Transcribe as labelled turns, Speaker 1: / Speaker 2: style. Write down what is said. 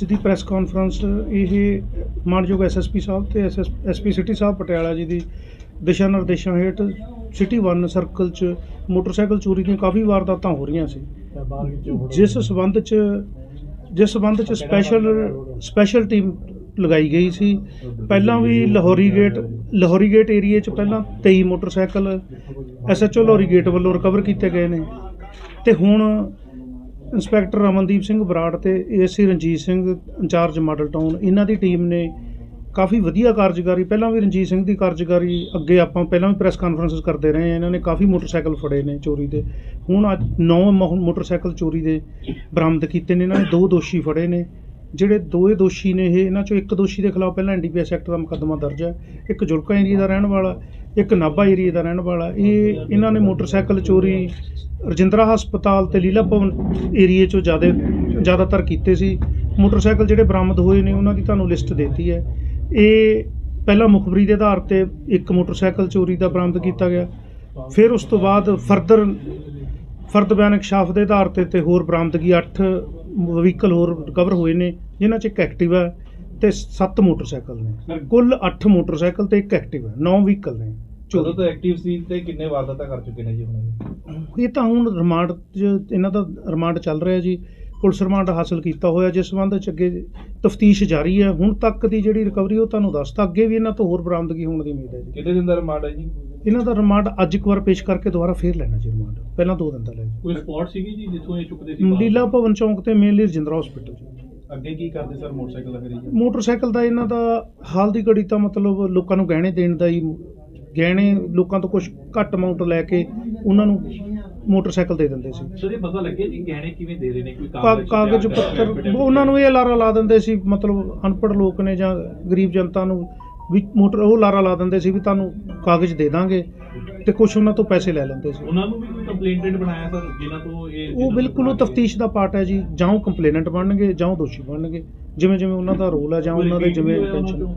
Speaker 1: ਅੱਜ ਦੀ press conference ਇਹ ਮਾਨਯੋਗ ਐਸਐਸਪੀ ਸਾਹਿਬ ਤੇ ਐਸਪੀ ਸਿਟੀ ਸਾਹਿਬ ਪਟਿਆਲਾ ਜੀ ਦੀ ਦਿਸ਼ਾ ਨਿਰਦੇਸ਼ਾਂ ਹੇਠ ਸਿਟੀ 1 ਸਰਕਲ 'ਚ ਮੋਟਰਸਾਈਕਲ ਚੋਰੀ ਦੀਆਂ ਕਾਫੀ ਵਾਰਦਾਤਾਂ ਹੋ ਰਹੀਆਂ ਸੀ। ਜਿਸ ਸਬੰਧ 'ਚ ਜਿਸ ਸਬੰਧ 'ਚ ਸਪੈਸ਼ਲ ਸਪੈਸ਼ਲ ਟੀਮ ਲਗਾਈ ਗਈ ਸੀ। ਪਹਿਲਾਂ ਵੀ ਲਾਹੌਰੀ ਗੇਟ ਲਾਹੌਰੀ ਗੇਟ ਏਰੀਏ 'ਚ ਪਹਿਲਾਂ 23 ਮੋਟਰਸਾਈਕਲ ਐਸਐਚਓ ਲਾਹੌਰੀ ਗੇਟ ਵੱਲੋਂ ਰਿਕਵਰ ਕੀਤੇ ਗਏ ਨੇ। ਤੇ ਹੁਣ ਇੰਸਪੈਕਟਰ ਰਮਨਦੀਪ ਸਿੰਘ ਬਰਾੜ ਤੇ ASC Ranjit Singh incharge Model Town, ਇਹਨਾਂ ਦੀ ਟੀਮ ਨੇ ਕਾਫੀ ਵਧੀਆ ਕਾਰਜਕਾਰੀ, ਪਹਿਲਾਂ ਵੀ ਰਣਜੀਤ ਸਿੰਘ ਦੀ ਕਾਰਜਕਾਰੀ ਅੱਗੇ ਆਪਾਂ ਪਹਿਲਾਂ ਵੀ ਪ੍ਰੈਸ ਕਾਨਫਰੰਸਸ ਕਰਦੇ ਰਹੇ ਹਾਂ, ਇਹਨਾਂ ਨੇ ਕਾਫੀ ਮੋਟਰਸਾਈਕਲ ਫੜੇ ਨੇ ਚੋਰੀ ਦੇ। ਹੁਣ ਅੱਜ 9 ਮੋਟਰਸਾਈਕਲ ਚੋਰੀ ਦੇ ਬਰਾਮਦ ਕੀਤੇ ਨੇ, ਇਹਨਾਂ ਨੇ ਦੋ ਦੋਸ਼ੀ ਫੜੇ ਨੇ। ਜਿਹੜੇ ਦੋਏ ਦੋਸ਼ੀ ਨੇ ਇਹ, ਇਹਨਾਂ ਚੋਂ ਇੱਕ ਦੋਸ਼ੀ ਦੇ ਖਿਲਾਫ ਪਹਿਲਾਂ ਐਨਡੀਪੀਐਸ ਐਕਟ ਦਾ ਮੁਕੱਦਮਾ ਦਰਜ ਹੈ, ਇੱਕ ਜੁਲਕਾ ਏਰੀਆ ਦਾ ਰਹਿਣ ਵਾਲਾ ਇੱਕ ਨਾਭਾ ਏਰੀਆ ਦਾ ਰਹਿਣ ਵਾਲਾ। ਇਹ ਇਹਨਾਂ ਨੇ ਮੋਟਰਸਾਈਕਲ ਚੋਰੀ ਰਜਿੰਦਰਾ ਹਸਪਤਾਲ ਤੇ ਲੀਲਾ ਭਵਨ ਏਰੀਏ ਚੋਂ ਜ਼ਿਆਦਾ, ਜ਼ਿਆਦਾਤਰ ਕੀਤੇ ਸੀ। ਮੋਟਰਸਾਈਕਲ ਜਿਹੜੇ ਬਰਾਮਦ ਹੋਏ ਨੇ, ਉਹਨਾਂ ਦੀ ਤੁਹਾਨੂੰ ਲਿਸਟ ਦਿੱਤੀ ਹੈ। ਇਹ ਪਹਿਲਾਂ ਮੁਖਬਰੀ ਦੇ ਆਧਾਰ ਤੇ ਇੱਕ ਮੋਟਰਸਾਈਕਲ ਚੋਰੀ ਦਾ ਬਰਾਮਦ ਕੀਤਾ ਗਿਆ। ਫਿਰ ਉਸ ਤੋਂ ਬਾਅਦ ਫਰਦਰ, ਫਰਦ ਬਿਆਨ ਇਕਸ਼ਾਫ ਦੇ ਆਧਾਰ ਤੇ ਤੇ ਹੋਰ ਬਰਾਮਦਗੀ 8 ਵਹੀਕਲ ਹੋਰ ਰਿਕਵਰ ਹੋਏ ਨੇ, ਜਿਨ੍ਹਾਂ 'ਚ ਇੱਕ ਐਕਟਿਵਾ ਤੇ 7 ਮੋਟਰਸਾਈਕਲ ਨੇ। ਕੁੱਲ 8 ਮੋਟਰਸਾਈਕਲ ਤੇ ਇੱਕ ਐਕਟਿਵਾ 9 ਵਹੀਕਲ ਨੇ। ਚੋਰੀ।
Speaker 2: ਤੋਂ ਐਕਟਿਵ ਸੀ ਤੇ ਕਿੰਨੇ ਵਾਰਦਾਤਾਂ ਕਰ ਚੁੱਕੇ ਨੇ ਜੀ ਹੁਣ
Speaker 1: ਇਹ? ਤਾਂ ਹੁਣ ਰਿਮਾਂਡ ਇਹਨਾਂ ਦਾ ਰਿਮਾਂਡ ਚੱਲ ਰਿਹਾ ਜੀ। ਪੁਲਿਸ ਰਿਮਾਂਡ ਹਾਸਲ ਕੀਤਾ ਹੋਇਆ ਜਿਸ ਸੰਬੰਧ 'ਚ ਅੱਗੇ ਤਫਤੀਸ਼ ਜਾਰੀ ਹੈ। ਹੁਣ ਤੱਕ ਦੀ ਜਿਹੜੀ ਰਿਕਵਰੀ ਉਹ ਤੁਹਾਨੂੰ ਦੱਸਤਾ। ਅੱਗੇ ਵੀ ਇਹਨਾਂ ਤੋਂ ਹੋਰ ਬਰਾਮਦਗੀ ਹੋਣ ਦੀ ਉਮੀਦ ਹੈ ਜੀ।
Speaker 2: ਕਿੰਨੇ ਦਿਨ ਦਾ ਰਿਮਾਂਡ ਹੈ ਜੀ?
Speaker 1: ਇਹਨਾਂ ਦਾ ਰਿਮਾਂਡ ਅੱਜ ਇੱਕ ਵਾਰ ਪੇਸ਼ ਕਰਕੇ ਦੁਬਾਰਾ ਫੇਰ ਲੈਣਾ ਜੀ ਰਿਮਾਂਡ। ਪਹਿਲਾਂ ਦੋ ਦਿਨ ਦਾ ਲੈ
Speaker 3: ਕੋਈ ਸਪੌਟ ਸੀਗੀ ਜੀ ਜਿੱਥੋਂ ਇਹ ਚੁੱਕਦੇ ਸੀ?
Speaker 1: ਲੀਲਾ ਭਵਨ ਚੌਂਕ ਤੇ ਮੇਨਲੀ ਰਜਿੰਦਰਾ ਹਸਪੀਟਲ ਜੀ।
Speaker 2: ਅੱਗੇ ਕੀ ਕਰਦੇ ਸਰ? ਮੋਟਰਸਾਈਕਲ ਦਾ ਫਿਰ ਜੀ
Speaker 1: ਮੋਟਰਸਾਈਕਲ ਦਾ ਇਹਨਾਂ ਦਾ ਹਾਲ ਦੀ ਘੜੀ ਤਾਂ ਮਤਲਬ ਲੋਕਾਂ ਨੂੰ ਗਹਿਣੇ ਦੇਣ ਦਾ ਹੀ ਗਹਿਣੇ ਲੋਕਾਂ ਤੋਂ ਕੁਝ ਘੱਟ ਅਮਾਉਂਟ ਲੈ ਕੇ ਉਹਨਾਂ ਨੂੰ ਮੋਟਰਸਾਈਕਲ ਦੇ ਦਿੰਦੇ ਸੀ।
Speaker 3: ਸਰ ਇਹ ਪਤਾ ਲੱਗਿਆ ਜੀ ਗਹਿਣੇ ਕਿਵੇਂ ਦੇ ਰਹੇ ਨੇ? ਕੋਈ
Speaker 1: ਕਾ- ਕਾਗਜ਼ ਪੱਤਰ ਉਹ ਉਹਨਾਂ ਨੂੰ ਇਹ ਲਾਰਾ ਲਾ ਦਿੰਦੇ ਸੀ ਮਤਲਬ ਅਨਪੜ੍ਹ ਲੋਕ ਨੇ ਜਾਂ ਗਰੀਬ ਜਨਤਾ ਨੂੰ ਵੀ ਮੋਟਰ ਉਹ ਲਾਰਾ ਲਾ ਦਿੰਦੇ ਸੀ ਵੀ ਤੁਹਾਨੂੰ ਕਾਗਜ਼ ਦੇ ਦਾਂਗੇ। ਤੇ ਕੁਝ ਉਹਨਾਂ ਤੋਂ ਪੈਸੇ ਲੈ ਲੈਂਦੇ ਸੀ।
Speaker 3: ਉਹਨਾਂ ਨੂੰ ਵੀ ਕੋਈ ਕੰਪਲੇਂਟਡ ਬਣਾਇਆ ਸਰ ਜਿਨ੍ਹਾਂ ਤੋਂ ਇਹ
Speaker 1: ਉਹ ਬਿਲਕੁਲ ਉਹ ਤਫਤੀਸ਼ ਦਾ ਪਾਰਟ ਹੈ ਜੀ ਜਾਂ ਉਹ ਕੰਪਲੇਨੈਂਟ ਬਣਨਗੇ ਜਾਂ ਉਹ ਦੋਸ਼ੀ ਬਣਨਗੇ। ਜਿਵੇਂ ਜਿਵੇਂ ਉਹਨਾਂ ਦਾ ਰੋਲ ਹੈ ਜਾਂ ਉਹਨਾਂ ਦੇ ਜਿਵੇਂ ਇੰਟੈਂਸ਼ਨ